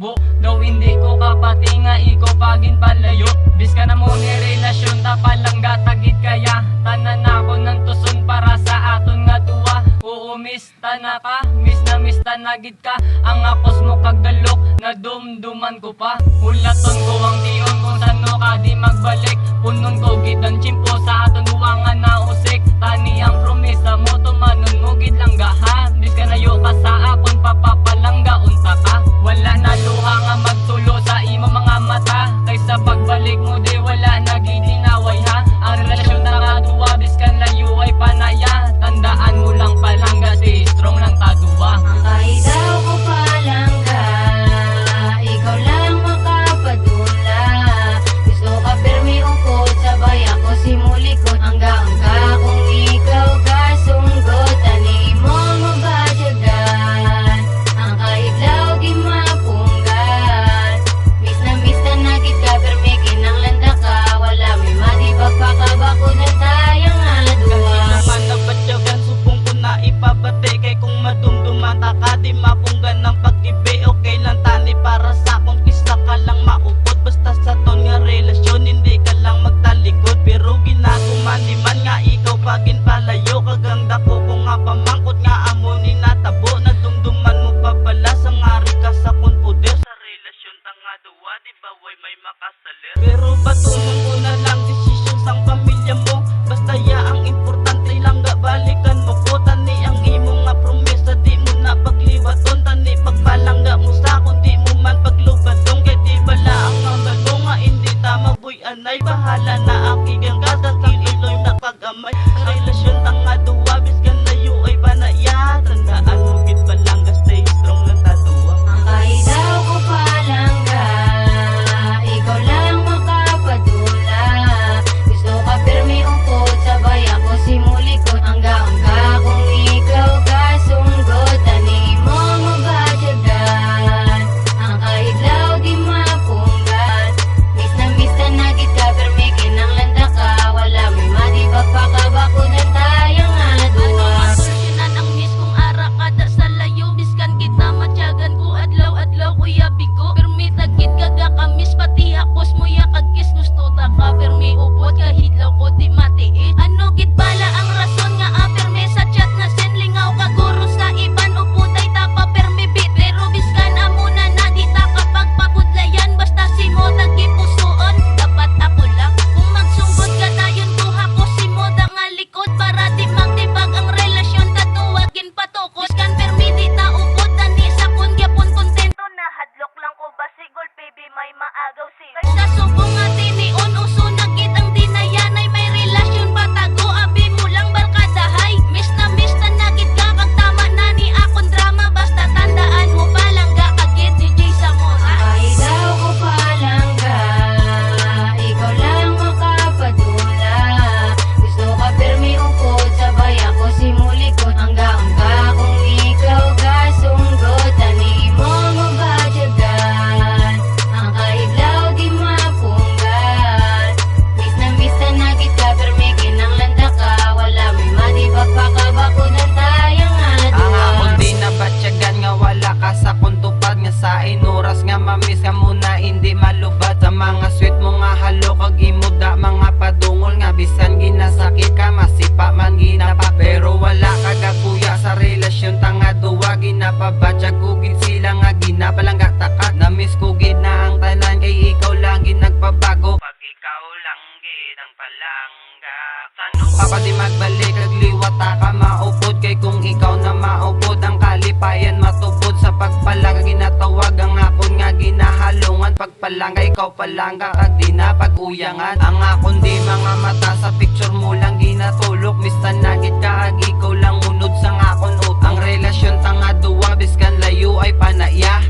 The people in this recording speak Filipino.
subok Daw hindi ko kapatinga ikaw pagin palayo. Bis ka na mo ni relasyon tapal lang gatagid kaya Tanan ako ng tuson para sa aton nga tuwa. Oo miss tana ka. Miss na miss tanagid ka. Ang akos mo kagdalok na dumduman ko pa. Mulaton ko ang tiyon kung sano ka di magbalik. Punon ko gitan chimp di mabunggan ng pag-ibig Okay lang tali para sa akong isa ka lang maupod. Basta sa ton nga relasyon hindi ka lang magtalikod. Pero ginagaman di man nga ikaw pagin palayo. Kaganda ko nga pamangkot nga amo ni natabo. Nadumduman mo pa pala sa nga ka sa kong poder. Sa relasyon tanga duwa di ba way may makasalir Pero napalangga takat Namiss ko gid na ang tanan kay ikaw lang gid nagpabago Pag ikaw lang gid palangga Tanong Papa di magbalik kagliwata ka maupod. Kay kung ikaw na maupod ang kalipayan matupod. Sa pagpalangga ginatawag ang akon nga ginahalungan. Pagpalangga ikaw palangga at di na paguyangan. Ang akon di mga mata sa picture mo lang ginatulok. Mista nagit ka ikaw lang unod sa akon. Utang Ang relasyon tang Labis kan layo ay panaya.